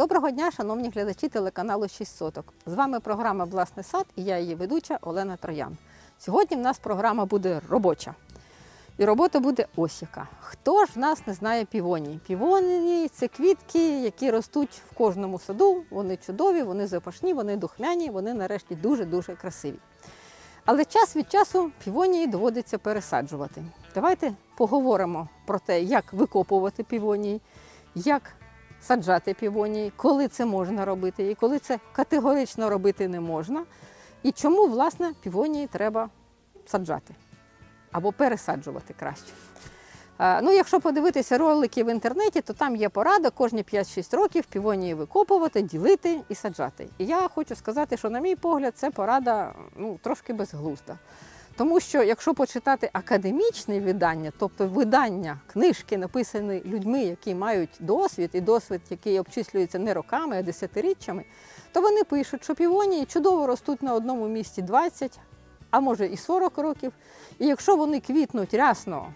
Доброго дня, шановні глядачі телеканалу 6 соток. З вами програма Власний сад і я її ведуча Олена Троян. Сьогодні в нас програма буде робоча. І робота буде ось яка. Хто ж в нас не знає півонії? Півонії це квітки, які ростуть в кожному саду. Вони чудові, вони запашні, вони духмяні, вони нарешті дуже-дуже красиві. Але час від часу півонії доводиться пересаджувати. Давайте поговоримо про те, як викопувати півонії, як саджати півонії, коли це можна робити і коли це категорично робити не можна. І чому, власне, півонії треба саджати або пересаджувати краще. Ну, якщо подивитися ролики в інтернеті, то там є порада кожні 5-6 років півонії викопувати, ділити і саджати. І я хочу сказати, що, на мій погляд, це порада ну, трошки безглузда. Тому що якщо почитати академічне видання, тобто видання книжки, написані людьми, які мають досвід, і досвід, який обчислюється не роками, а десятиріччями, то вони пишуть, що півонії чудово ростуть на одному місці 20, а може і 40 років. І якщо вони квітнуть рясно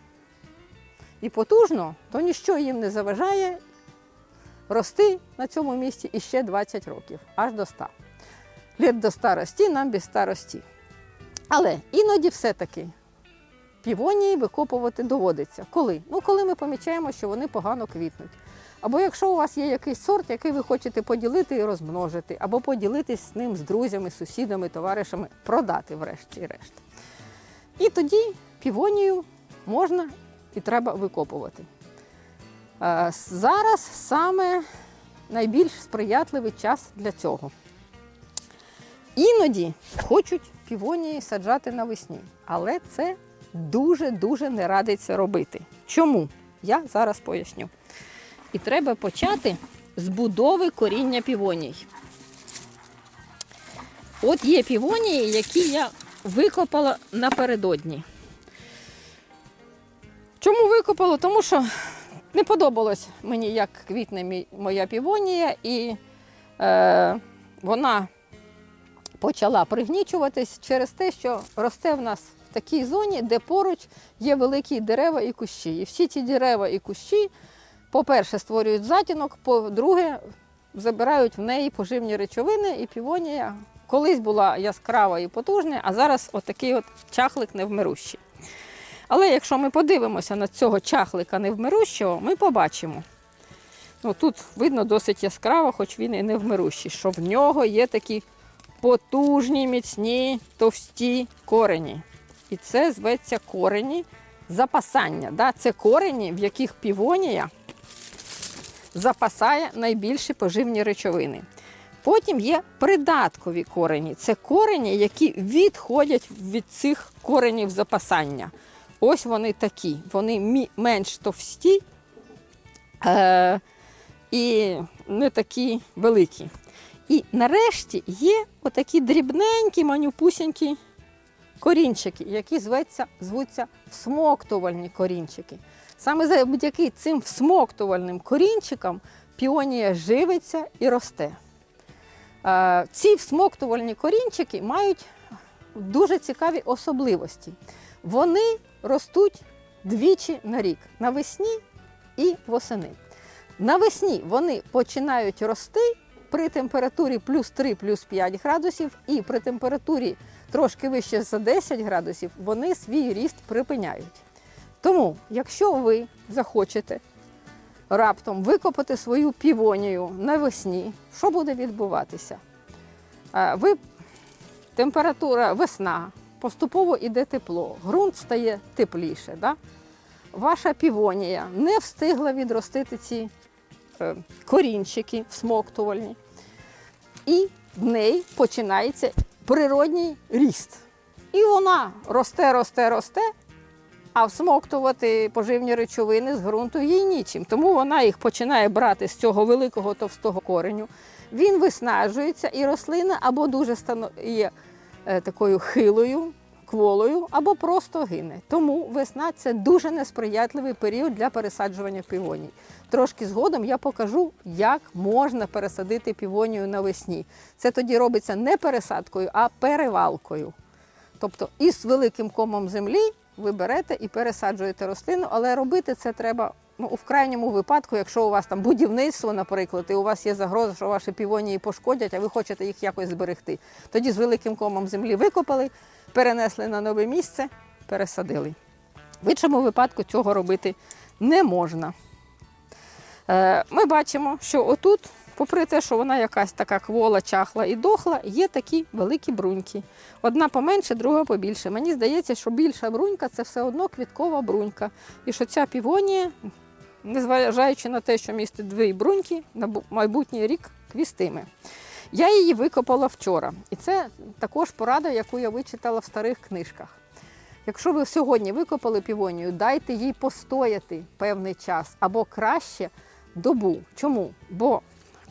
і потужно, то ніщо їм не заважає рости на цьому місці іще 20 років, аж до 100. Літ до старості, нам без старості. Але іноді все-таки півонії викопувати доводиться. Коли? Ну, коли ми помічаємо, що вони погано квітнуть. Або якщо у вас є якийсь сорт, який ви хочете поділити і розмножити, або поділитись з ним з друзями, сусідами, товаришами, продати врешті-решт. І тоді півонію можна і треба викопувати. Е, Зараз саме найбільш сприятливий час для цього. Іноді хочуть півонії саджати навесні, але це дуже-дуже не радиться робити. Чому? Я зараз поясню. І треба почати з будови коріння півоній. От є півонії, які я викопала напередодні. Чому викопала? Тому що не подобалось мені, як квітне моя півонія, і е, вона почала пригнічуватись через те, що росте в нас в такій зоні, де поруч є великі дерева і кущі. І всі ці дерева і кущі, по-перше, створюють затінок, по-друге, забирають в неї поживні речовини, і півонія колись була яскрава і потужна, а зараз отакий от чахлик невмирущий. Але якщо ми подивимося на цього чахлика невмирущого, ми побачимо. Ну, тут видно досить яскраво, хоч він і невмирущий, що в нього є такі потужні, міцні, товсті корені. І це зветься корені запасання. Да? Це корені, в яких півонія запасає найбільші поживні речовини. Потім є придаткові корені. Це корені, які відходять від цих коренів запасання. Ось вони такі. Вони менш товсті е- і не такі великі. І нарешті є отакі дрібненькі, манюпусінькі корінчики, які зветься, звуться всмоктувальні корінчики. Саме завдяки цим всмоктувальним корінчикам піонія живиться і росте. Ці всмоктувальні корінчики мають дуже цікаві особливості. Вони ростуть двічі на рік навесні і восени. Навесні вони починають рости при температурі плюс 3, плюс 5 градусів, і при температурі трошки вище за 10 градусів вони свій ріст припиняють. Тому, якщо ви захочете раптом викопати свою півонію навесні, що буде відбуватися? Е, Ви температура весна, поступово йде тепло, ґрунт стає тепліше. Да? Ваша півонія не встигла відростити ці е, корінчики всмоктувальні, і в неї починається природній ріст. І вона росте, росте, росте, а всмоктувати поживні речовини з ґрунту їй нічим. Тому вона їх починає брати з цього великого товстого кореню. Він виснажується, і рослина або дуже стано... є е, такою хилою, кволою, або просто гине. Тому весна це дуже несприятливий період для пересаджування півоній. Трошки згодом я покажу, як можна пересадити півонію навесні. Це тоді робиться не пересадкою, а перевалкою. Тобто із великим комом землі ви берете і пересаджуєте рослину, але робити це треба ну, у крайньому випадку, якщо у вас там будівництво, наприклад, і у вас є загроза, що ваші півонії пошкодять, а ви хочете їх якось зберегти. Тоді з великим комом землі викопали, перенесли на нове місце, пересадили. В іншому випадку цього робити не можна. Е, Ми бачимо, що отут, попри те, що вона якась така квола, чахла і дохла, є такі великі бруньки. Одна поменше, друга побільше. Мені здається, що більша брунька це все одно квіткова брунька. І що ця півонія, незважаючи на те, що містить дві бруньки, на майбутній рік квістиме. Я її викопала вчора. І це також порада, яку я вичитала в старих книжках. Якщо ви сьогодні викопали півонію, дайте їй постояти певний час або краще добу. Чому? Бо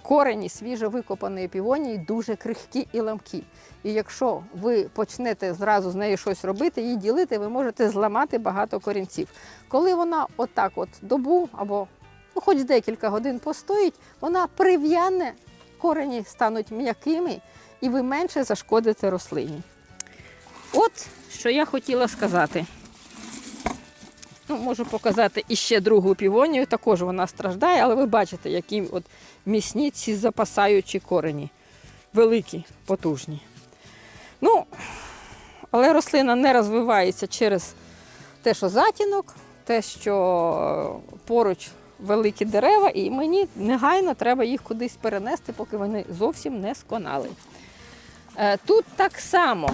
корені свіжо викопаної півонії дуже крихкі і ламкі. І якщо ви почнете зразу з нею щось робити, її ділити, ви можете зламати багато корінців. Коли вона отак от добу або ну, хоч декілька годин постоїть, вона прив'яне, корені стануть м'якими і ви менше зашкодите рослині. От що я хотіла сказати. Ну, можу показати іще другу півонію, також вона страждає, але ви бачите, які от міцні ці запасаючі корені. Великі, потужні. Ну, але рослина не розвивається через те, що затінок, те, що поруч великі дерева, і мені негайно треба їх кудись перенести, поки вони зовсім не сконали. Е, Тут так само.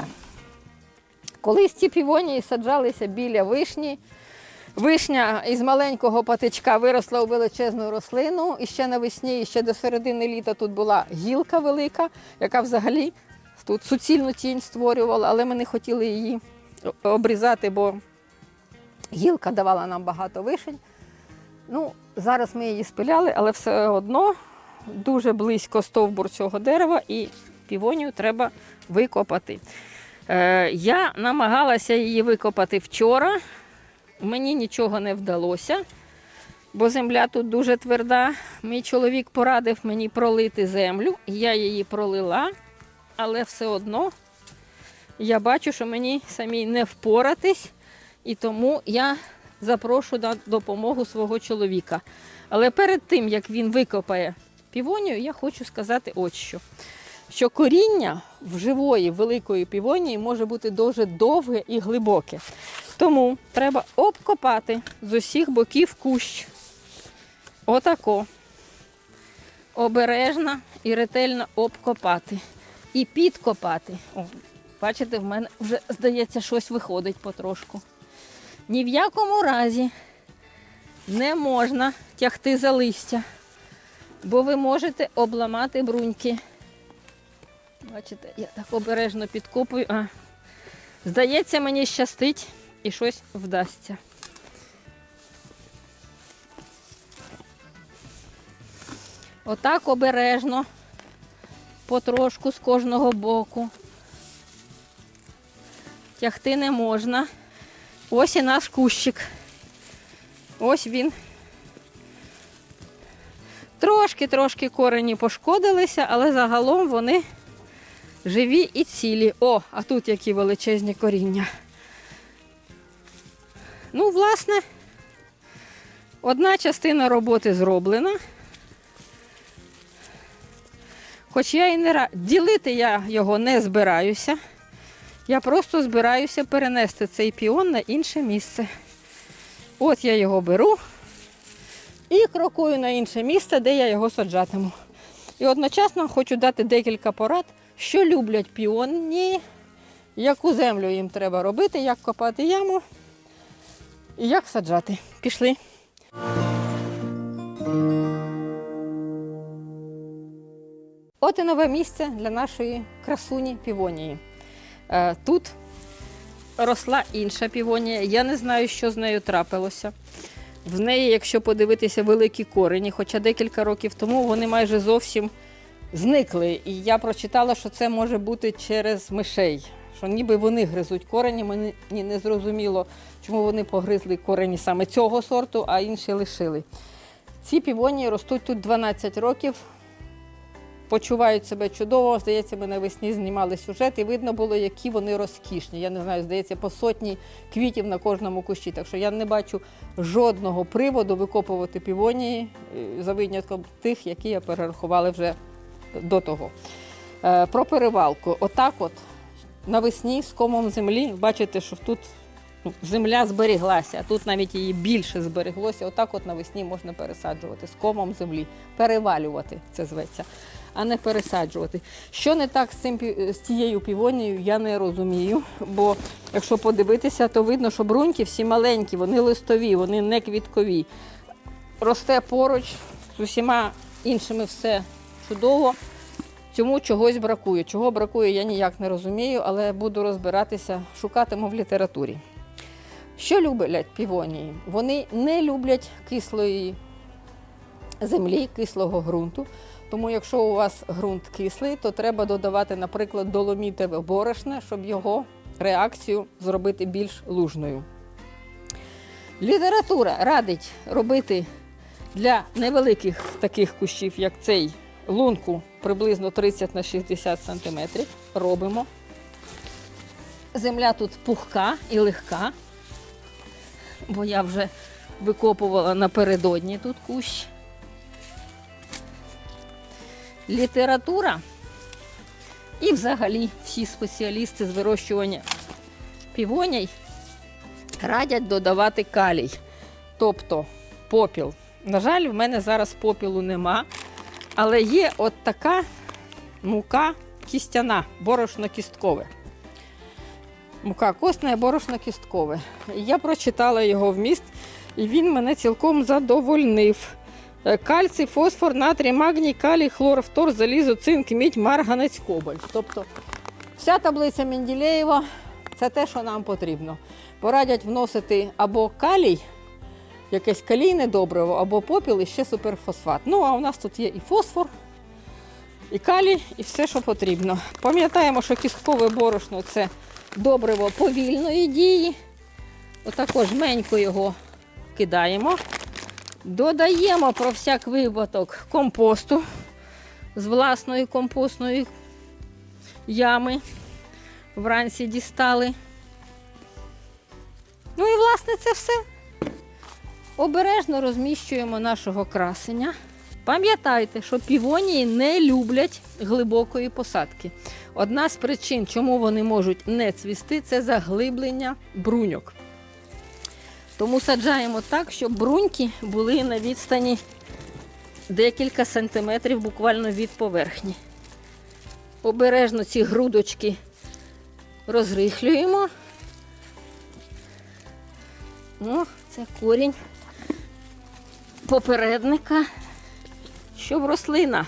Колись ці півонії саджалися біля вишні. Вишня із маленького патичка виросла у величезну рослину. І ще навесні, і ще до середини літа тут була гілка велика, яка взагалі тут суцільну тінь створювала, але ми не хотіли її обрізати, бо гілка давала нам багато вишень. Ну, зараз ми її спиляли, але все одно дуже близько стовбур цього дерева, і півонію треба викопати. Е, я намагалася її викопати вчора. Мені нічого не вдалося, бо земля тут дуже тверда. Мій чоловік порадив мені пролити землю. Я її пролила, але все одно я бачу, що мені самій не впоратись, і тому я запрошу на допомогу свого чоловіка. Але перед тим, як він викопає півонію, я хочу сказати ось що. Що коріння в живої великої півонії може бути дуже довге і глибоке. Тому треба обкопати з усіх боків кущ. Отако. Обережно і ретельно обкопати. І підкопати. О, бачите, в мене вже, здається, щось виходить потрошку. Ні в якому разі не можна тягти за листя, бо ви можете обламати бруньки. Бачите, я так обережно підкопую. А, здається, мені щастить і щось вдасться. Отак обережно, потрошку з кожного боку. Тягти не можна. Ось і наш кущик. Ось він. Трошки-трошки корені пошкодилися, але загалом вони живі і цілі. О, а тут які величезні коріння. Ну, власне, одна частина роботи зроблена. Хоч я і не ділити я його не збираюся. Я просто збираюся перенести цей піон на інше місце. От я його беру і крокую на інше місце, де я його саджатиму. І одночасно хочу дати декілька порад, що люблять піоні, яку землю їм треба робити, як копати яму і як саджати. Пішли. От і нове місце для нашої красуні півонії. Е, Тут росла інша півонія. Я не знаю, що з нею трапилося. В неї, якщо подивитися, великі корені, хоча декілька років тому вони майже зовсім зникли. І я прочитала, що це може бути через мишей. Що ніби вони гризуть корені, мені не зрозуміло, чому вони погризли корені саме цього сорту, а інші лишили. Ці півонії ростуть тут 12 років. почувають себе чудово. Здається, ми навесні знімали сюжет, і видно було, які вони розкішні. Я не знаю, здається, по сотні квітів на кожному кущі. Так що я не бачу жодного приводу викопувати півонії е, за винятком тих, які я перерахувала вже до того. Е, Про перевалку. Отак, от навесні з комом землі, бачите, що тут ну, земля зберіглася, тут навіть її більше збереглося. Отак от навесні можна пересаджувати з комом землі, перевалювати це зветься, а не пересаджувати. Що не так з цим з цією півонією, я не розумію. Бо якщо подивитися, то видно, що бруньки всі маленькі, вони листові, вони не квіткові. Росте поруч з усіма іншими все чудово. Цьому чогось бракує. Чого бракує, я ніяк не розумію, але буду розбиратися, шукатиму в літературі. Що люблять півонії? Вони не люблять кислої землі, кислого ґрунту. Тому, якщо у вас ґрунт кислий, то треба додавати, наприклад, доломітове борошне, щоб його реакцію зробити більш лужною. Література радить робити для невеликих таких кущів, як цей, лунку приблизно 30 на 60 см. Робимо. Земля тут пухка і легка, бо я вже викопувала напередодні тут кущ. Література і взагалі всі спеціалісти з вирощування півоній радять додавати калій, тобто попіл. На жаль, в мене зараз попілу нема, але є от така мука кістяна, борошно-кісткове. Мука костна борошно-кісткове. Я прочитала його вміст, і він мене цілком задовольнив. Е, Кальцій, фосфор, натрій, магній, калій, хлор, фтор, залізо, цинк, мідь, марганець, кобальт. Тобто вся таблиця Менделєєва це те, що нам потрібно. Порадять вносити або калій, якесь калійне добриво, або попіл і ще суперфосфат. Ну, а у нас тут є і фосфор, і калій, і все, що потрібно. Пам'ятаємо, що кісткове борошно це добриво повільної дії. Отако жменько його кидаємо. Додаємо про всяк випадок компосту з власної компостної ями. Вранці дістали. Ну і власне це все. Обережно розміщуємо нашого красення. Пам'ятайте, що півонії не люблять глибокої посадки. Одна з причин, чому вони можуть не цвісти, це заглиблення бруньок. Тому саджаємо так, щоб бруньки були на відстані декілька сантиметрів буквально від поверхні. Обережно ці грудочки розрихлюємо. О, це корінь попередника, щоб рослина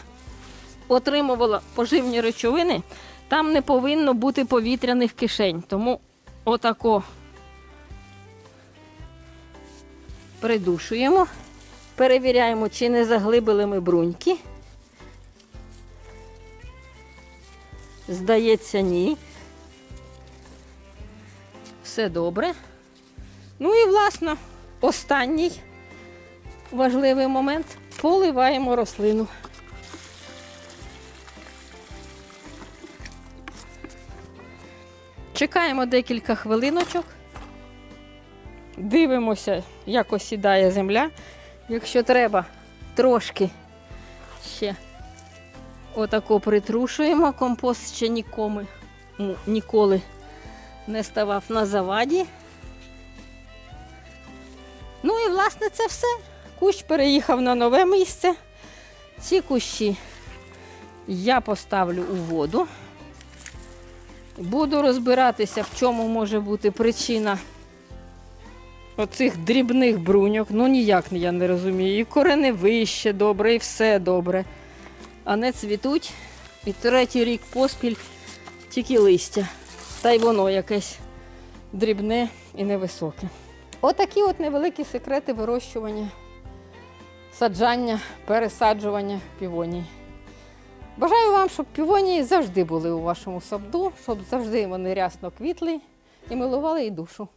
отримувала поживні речовини, там не повинно бути повітряних кишень. Тому отако придушуємо, перевіряємо, чи не заглибили ми бруньки. Здається, ні. Все добре. Ну і, власне, останній важливий момент поливаємо рослину. Чекаємо декілька хвилиночок. Дивимося, як осідає земля. Якщо треба, трошки ще отако притрушуємо. Компост ще ніколи, ну, ніколи не ставав на заваді. Ну і власне це все. Кущ переїхав на нове місце. Ці кущі я поставлю у воду. Буду розбиратися, в чому може бути причина оцих дрібних бруньок. Ну ніяк я не розумію. І кореневище добре, і все добре. А не цвітуть. І третій рік поспіль тільки листя. Та й воно якесь дрібне і невисоке. Отакі от невеликі секрети вирощування, саджання, пересаджування півоній. Бажаю вам, щоб півонії завжди були у вашому саду, щоб завжди вони рясно квітли і милували і душу.